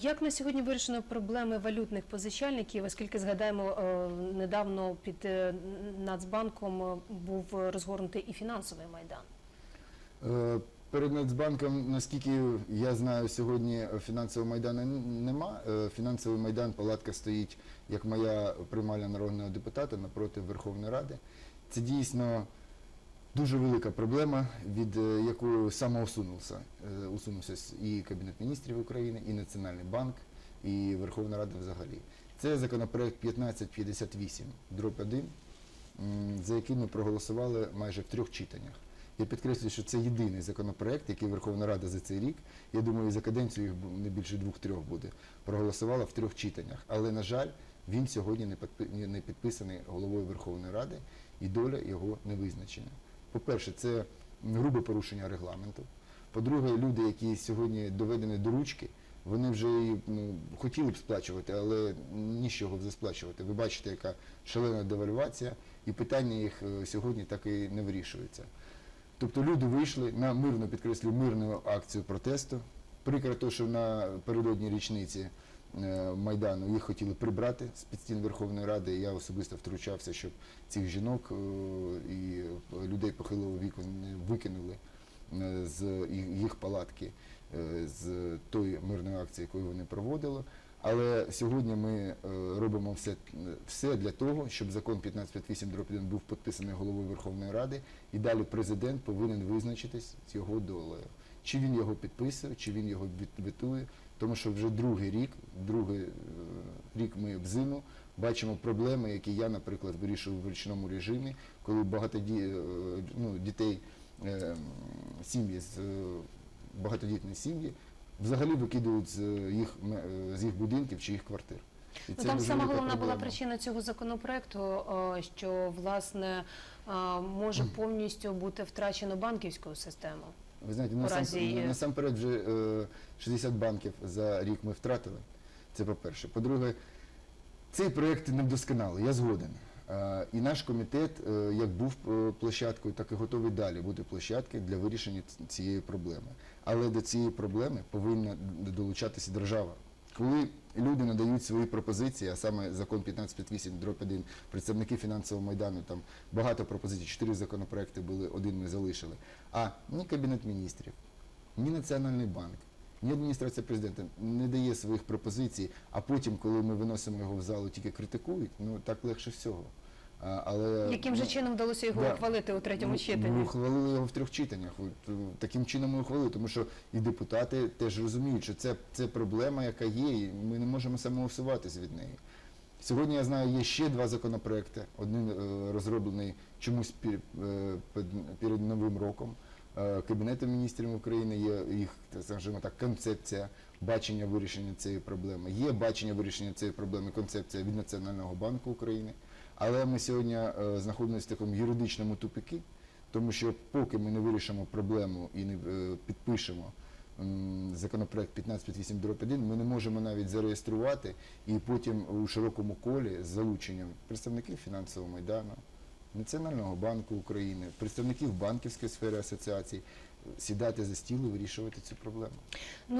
Як на сьогодні вирішено проблеми валютних позичальників, оскільки згадаємо, е, недавно під е, Нацбанком е, був розгорнутий і фінансовий майдан. Перед Нацбанком, наскільки я знаю, сьогодні фінансового майдану нема. Фінансовий майдан, палатка стоїть, як моя приймальна народного депутата напроти Верховної Ради. Це дійсно дуже велика проблема, від е, якої самоусунувся е, усунувся і Кабінет міністрів України, і Національний банк, і Верховна Рада взагалі. Це законопроект 1558, дроб 1, за який ми проголосували майже в трьох читаннях. Я підкреслюю, що це єдиний законопроект, який Верховна Рада за цей рік, я думаю, за каденцію їх не більше двох-трьох буде, проголосувала в трьох читаннях. Але, на жаль, він сьогодні не підписаний головою Верховної Ради, і доля його не визначена. По-перше, це грубе порушення регламенту. По-друге, люди, які сьогодні доведені до ручки, вони вже і, ну, хотіли б сплачувати, але нічого вже сплачувати. Ви бачите, яка шалена девальвація, і питання їх е, сьогодні так і не вирішується. Тобто люди вийшли на мирну, підкреслю, мирну акцію протесту. Прикро те, що напередодні річниці е, Майдану їх хотіли прибрати з під стін Верховної Ради. Я особисто втручався, щоб цих жінок е, і людей похилого віку не викинули е, з їх- палатки е, з тої мирної акції, яку вони проводили. Але сьогодні ми е, робимо все, все для того, щоб закон 1558 1 був підписаний головою Верховної Ради, і далі президент повинен визначитись з його долею. Чи він його підписує, чи він його витує, тому що вже другий рік, другий е, рік ми в зиму бачимо проблеми, які я, наприклад, вирішував в річному режимі, коли багато е, ну, дітей, е, сім'ї з багатодітні сім'ї взагалі викидують з їх з їх будинків чи їх квартир. І Ну, там сама головна була причина цього законопроекту, що власне може повністю бути втрачено банківську систему. Ви знаєте, у насам, разі- насамперед вже е, 60 банків за рік ми втратили. Це по-перше. По-друге, цей проєкт недосконалий, я згоден. Е, і наш комітет, е, як був е, площадкою, так і готовий далі бути площадкою для вирішення цієї проблеми. Але до цієї проблеми повинна долучатися держава. Коли люди надають свої пропозиції, а саме закон 1558 дроп 1, представники фінансового майдану, там багато пропозицій, чотири законопроекти були, один ми залишили. А ні Кабінет міністрів, ні Національний банк, ні адміністрація президента не дає своїх пропозицій, а потім, коли ми виносимо його в залу, тільки критикують, ну так легше всього. Але, Яким же ну, чином вдалося його да. ухвалити у третьому ми- читанні? Ми ухвалили його в трьох читаннях. От, е, Таким чином ми ухвалили, тому що і депутати теж розуміють, що це, це проблема, яка є, і ми не можемо самоусуватися від неї. Сьогодні я знаю, є ще два законопроекти. Один е, розроблений чомусь е, пед- перед Новим роком. Кабінетом міністрів України є їх, скажімо так, концепція бачення вирішення цієї проблеми. Є бачення вирішення цієї проблеми, концепція від Національного банку України. Але ми сьогодні е, знаходимося в такому юридичному тупикі, тому що поки ми не вирішимо проблему і не е, підпишемо законопроект 1558 1, ми не можемо навіть зареєструвати і потім у широкому колі з залученням представників фінансового майдану, Національного банку України, представників банківської сфери асоціацій сідати за стіл і вирішувати цю проблему.